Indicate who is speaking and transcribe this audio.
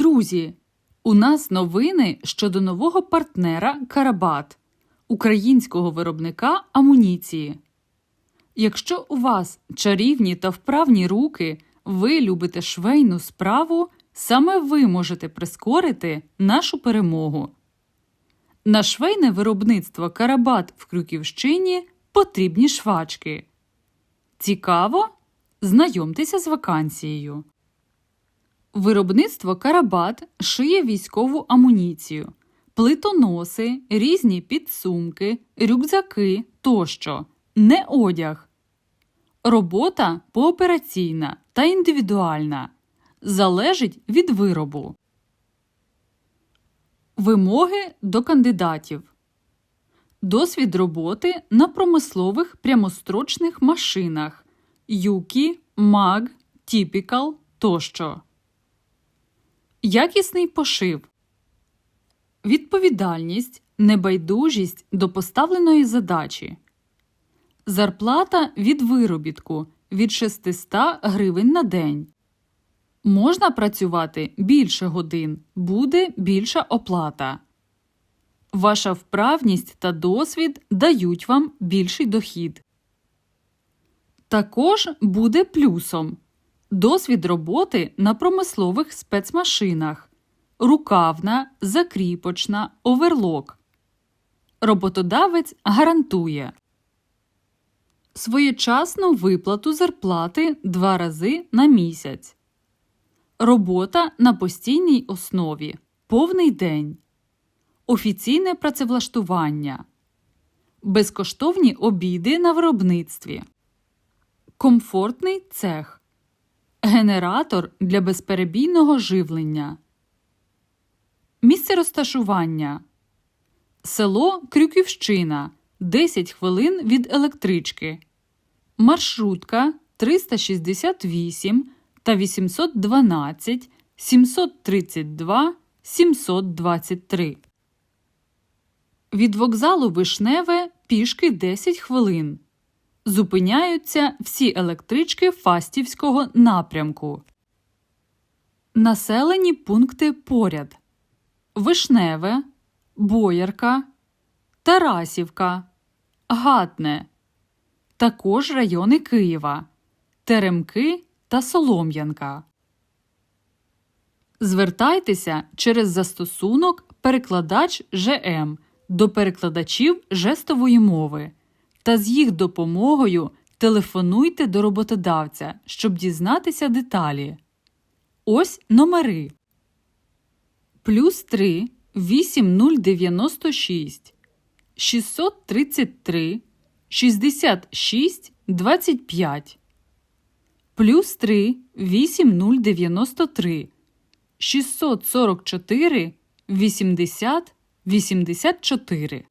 Speaker 1: Друзі, у нас новини щодо нового партнера Карабат, українського виробника амуніції. Якщо у вас чарівні та вправні руки, ви любите швейну справу, саме ви можете прискорити нашу перемогу. На швейне виробництво Карабат в Крюківщині потрібні швачки. Цікаво? Знайомтеся з вакансією. Виробництво Карабат шиє військову амуніцію, плитоноси, різні підсумки, рюкзаки тощо, не одяг. Робота поопераційна та індивідуальна. Залежить від виробу. Вимоги до кандидатів. Досвід роботи на промислових прямострочних машинах Юкі, Маг, Тіпікал тощо. Якісний пошив. Відповідальність, небайдужість до поставленої задачі. Зарплата від виробітку від 600 гривень на день. Можна працювати більше годин, буде більша оплата. Ваша вправність та досвід дають вам більший дохід. Також буде плюсом досвід роботи на промислових спецмашинах, рукавна, закріпочна, оверлок. Роботодавець гарантує своєчасну виплату зарплати два рази на місяць. Робота на постійній основі. Повний день. Офіційне працевлаштування. Безкоштовні обіди на виробництві. Комфортний цех. Генератор для безперебійного живлення. Місце розташування. Село Крюківщина 10 хвилин від електрички. Маршрутка 368 та 812 732 723. Від вокзалу Вишневе пішки 10 хвилин. Зупиняються всі електрички Фастівського напрямку. Населені пункти поряд Вишневе, Боярка, Тарасівка, Гатне. Також райони Києва, Теремки та Солом'янка. Звертайтеся через застосунок Перекладач ЖМ до перекладачів жестової мови та з їх допомогою телефонуйте до роботодавця, щоб дізнатися деталі. Ось номери. Плюс 3 8096 633 66 25 плюс 3 8093 644 80 84